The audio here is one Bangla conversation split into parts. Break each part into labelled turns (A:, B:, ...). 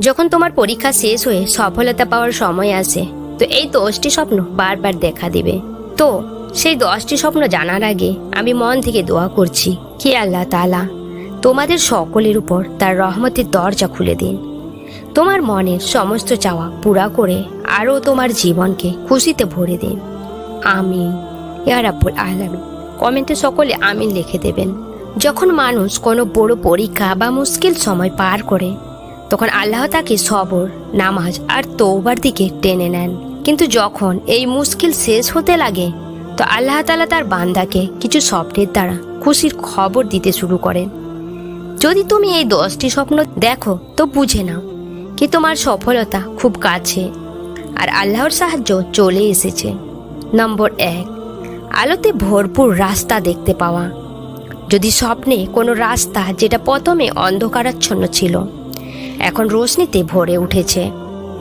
A: যখন তোমার পরীক্ষা শেষ হয়ে সফলতা পাওয়ার সময় আসে, তো এই দশটি স্বপ্ন বারবার দেখা দিবে। তো, সেই দশটি স্বপ্ন জানার আগে আমি মন থেকে দোয়া করছি কি আল্লাহ তালা তোমাদের সকলের উপর তার রহমতের দরজা খুলে দিন। তোমার মনের সমস্ত চাওয়া পুরা করে আরও তোমার জীবনকে খুশিতে ভরে দিন। আমিন। ইয়া রাব্বুল আলামিন। কমেন্টে সকলে আমিন লিখে দেবেন। যখন মানুষ কোনো বড় পরীক্ষা বা মুশকিল সময় পার করে তখন আল্লাহ তাকে সবর, নামাজ আর তৌবার দিকে টেনে নেন। কিন্তু যখন এই মুশকিল শেষ হতে লাগে, তো আল্লাহ তালা তার বান্দাকে কিছু স্বপ্নের দ্বারা খুশির খবর দিতে শুরু করেন। যদি তুমি এই দশটি স্বপ্ন দেখো, তো বুঝে নাও কি তোমার সফলতা খুব কাছে আর আল্লাহর সাহায্য চলে এসেছে। নম্বর এক, আলোতে ভরপুর রাস্তা দেখতে পাওয়া। যদি স্বপ্নে কোনো রাস্তা যেটা প্রথমে অন্ধকারাচ্ছন্ন ছিল এখন রোশনিতে ভরে উঠেছে।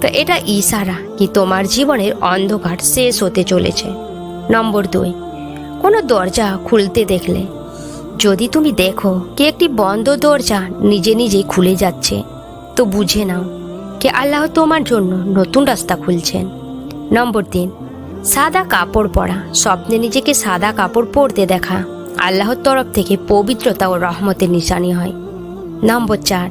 A: তো এটা ইশারা কি তোমার জীবনের অন্ধকার শেষ হতে চলেছে। নম্বর দুই, কোনো দরজা খুলতে দেখলে। যদি তুমি দেখো কি একটি বন্ধ দরজা নিজে নিজেই খুলে যাচ্ছে, তো বুঝে নাও কি আল্লাহ তোমার জন্য নতুন রাস্তা খুলছেন। নম্বর তিন, সাদা কাপড় পরা, স্বপ্নে নিজেকে সাদা কাপড় পরতে দেখা। আল্লাহর তরফ থেকে পবিত্রতা ও রহমতের নিশানি হয়। নম্বর চার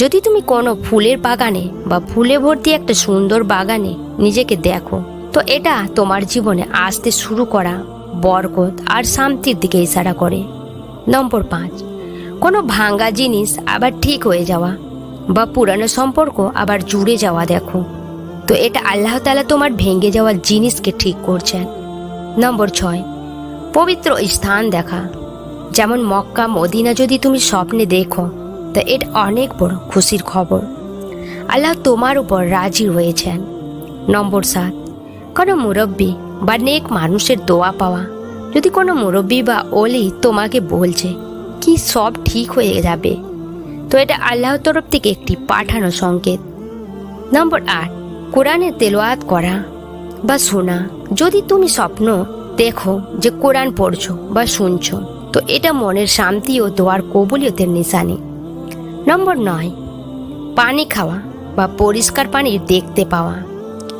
A: যদি তুমি কোনো ফুলের বাগানে বা ফুলে ভর্তি একটা সুন্দর বাগানে নিজেকে দেখো, তো এটা তোমার জীবনে আসতে শুরু করা, বরকত আর শান্তির দিকে ইশারা করে। নম্বর পাঁচ, কোনো ভাঙ্গা জিনিস আবার ঠিক হয়ে যাওয়া বা পুরানো সম্পর্ক আবার জুড়ে যাওয়া দেখো, তো এটা আল্লাহ তালা তোমার ভেঙে যাওয়া জিনিসকে ঠিক করছেন। নম্বর ছয়, পবিত্র স্থান দেখা, যেমন মক্কা, মদিনা যদি তুমি স্বপ্নে দেখো তো এটা অনেক বড় খুশির খবর। আল্লাহ তোমার উপর রাজি হয়েছেন নম্বর সাত, কোনো মুরব্বী বা নেক মানুষের দোয়া পাওয়া। যদি কোনো মুরব্বী বা অলি তোমাকে বলছে, কি সব ঠিক হয়ে যাবে? তো এটা আল্লাহর তরফ থেকে একটি পাঠানো সংকেত। নম্বর আট, কোরআনে তেলোয়াত করা বা শোনা। যদি তুমি স্বপ্ন দেখো যে কোরআন পড়ছো বা শুনছো, তো এটা মনের শান্তি ও দোয়ার কবুলিয়তের নিশানি। নম্বর নয়, পানি খাওয়া বা পরিষ্কার পানি দেখতে পাওয়া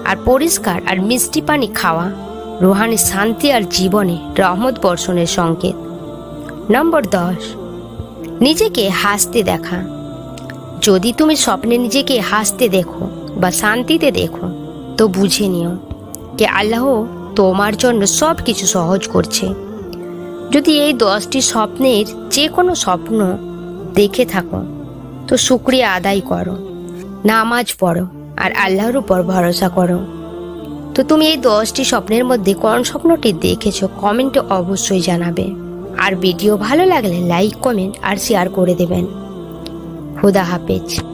A: আর পরিষ্কার আর মিষ্টি পানি খাওয়া রোহানি শান্তি আর জীবনে রহমত বর্ষণের সংকেত। নম্বর দশ, নিজেকে হাসতে দেখা। যদি তুমি স্বপ্নে নিজেকে হাসতে দেখো বা শান্তিতে দেখো, তো বুঝে নিও যে আল্লাহ তোমার জন্য সব কিছু সহজ করছে। যদি এই দশটি স্বপ্নের যে কোনো স্বপ্ন দেখে থাকো তো শুক্রিয়া আদায় করো। নামাজ পড়ো আর আল্লাহর উপর ভরসা করো। তো তুমি এই দশটি স্বপ্নের মধ্যে কোন স্বপ্নটি দেখেছ কমেন্টে অবশ্যই জানাবে। আর ভিডিও ভালো লাগলে লাইক, কমেন্ট আর শেয়ার করে দেবেন। খুদা হাফেজ।